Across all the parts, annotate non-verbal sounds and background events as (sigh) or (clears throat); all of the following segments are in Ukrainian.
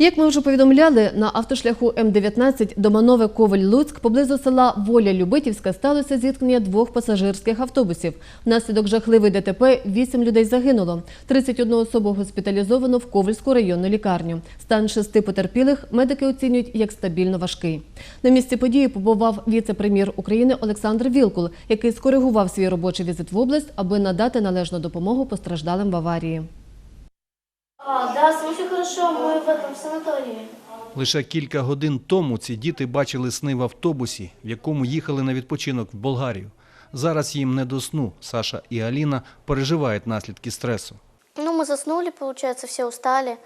Як ми вже повідомляли, на автошляху М-19 Доманове Коваль Луцьк поблизу села Воля Любитівська сталося зіткнення двох пасажирських автобусів. Внаслідок жахливої ДТП вісім людей загинуло. 31 особу госпіталізовано в Ковальську районну лікарню. Стан шести потерпілих медики оцінюють як стабільно важкий. На місці події побував віце-прем'єр України Олександр Вілкул, який скоригував свій робочий візит в область, аби надати належну допомогу постраждалим в аварії. А, да, с ним все хорошо, мы в этом санатории. Лише кілька годин тому ці діти бачили сни в автобусі, в якому їхали на відпочинок в Болгарію. Зараз їм не до сну. Саша і Аліна переживають наслідки стресу. Ну, мы заснули, получается, все устали.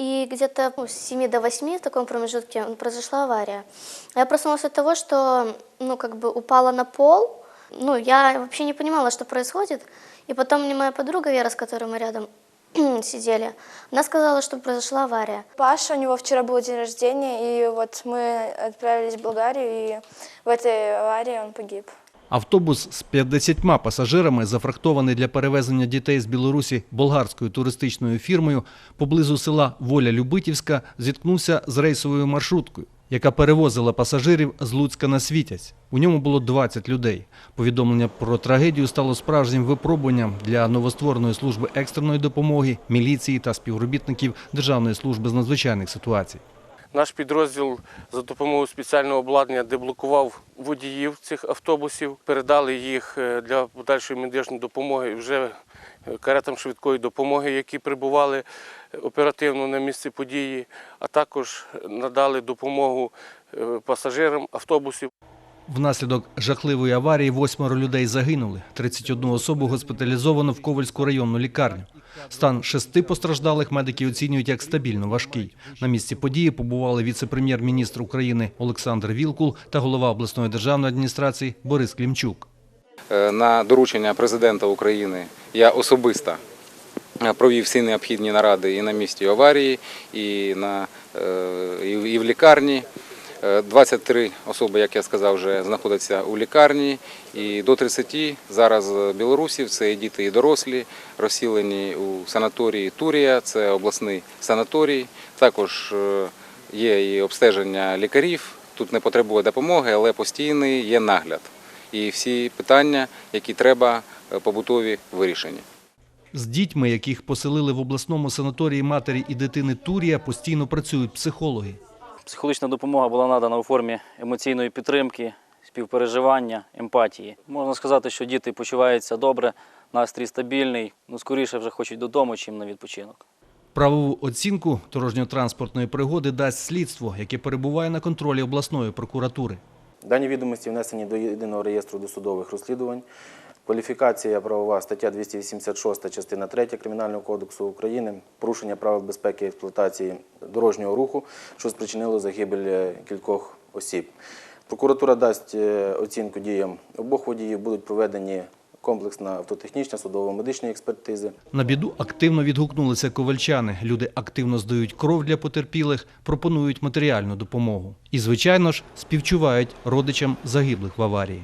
И где-то ну, с 7 до 8 в таком промежутке произошла авария. А Я проснулась от того, что, ну, как бы упала на пол. Ну, я вообще не понимала, что происходит. И потом мне моя подруга Вера, с которой мы рядом (clears throat) сидели, она сказала, что произошла авария. Паша, у него вчера был день рождения, и вот мы отправились в Болгарию, и в этой аварии он погиб. Автобус з 50 пасажирами, зафрахтований для перевезення дітей з Білорусі болгарською туристичною фірмою, поблизу села Воля Любитівська зіткнувся з рейсовою маршруткою, яка перевозила пасажирів з Луцька на Світязь. У ньому було 20 людей. Повідомлення про трагедію стало справжнім випробуванням для новоствореної служби екстреної допомоги, міліції та співробітників Державної служби з надзвичайних ситуацій. Наш підрозділ за допомогою спеціального обладнання деблокував водіїв цих автобусів, передали їх е, для подальшої медичної допомоги вже е, каретам швидкої допомоги, які прибували е, оперативно на місце події, а також надали допомогу пасажирам автобусів. Внаслідок жахливої аварії восьмеро людей загинули. 31 особу госпіталізовано в Ковальську районну лікарню. Стан шести постраждалих медики оцінюють як стабільно важкий. На місці події побували віце-прем'єр-міністр України Олександр Вілкул та голова обласної державної адміністрації Борис Клімчук. Е, На доручення президента України я особисто е, провів всі необхідні наради і на місці аварії, і, на, е, і в- і в лікарні. Е, 23 особи, як я сказав, вже знаходяться у лікарні, і до 30 зараз білорусів це і діти, і дорослі, розсілені у санаторії Турія, це обласний санаторій. Також е, є і обстеження лікарів. Тут не потребує допомоги, але постійний є нагляд і всі питання, які треба е, побутові вирішені. З дітьми, яких поселили в обласному санаторії матері і дитини Турія, постійно працюють психологи. Психологічна допомога була надана у формі емоційної підтримки, співпереживання, емпатії. Можна сказати, що діти почуваються добре, настрій стабільний, ну скоріше вже хочуть додому, чим на відпочинок. Правову оцінку дорожньо-транспортної пригоди дасть слідство, яке перебуває на контролі обласної прокуратури. Дані відомості внесені до єдиного реєстру досудових розслідувань. Кваліфікація правова стаття 286 частина 3 Кримінального кодексу України порушення правил безпеки експлуатації дорожнього руху, що спричинило загибель е, кількох осіб. Прокуратура дасть е, оцінку діям обох водіїв, будуть проведені комплексна автотехнічна судово-медичні експертизи. На біду активно відгукнулися ковальчани. Люди активно здають кров для потерпілих, пропонують матеріальну допомогу. І, звичайно ж, співчувають родичам загиблих в аварії.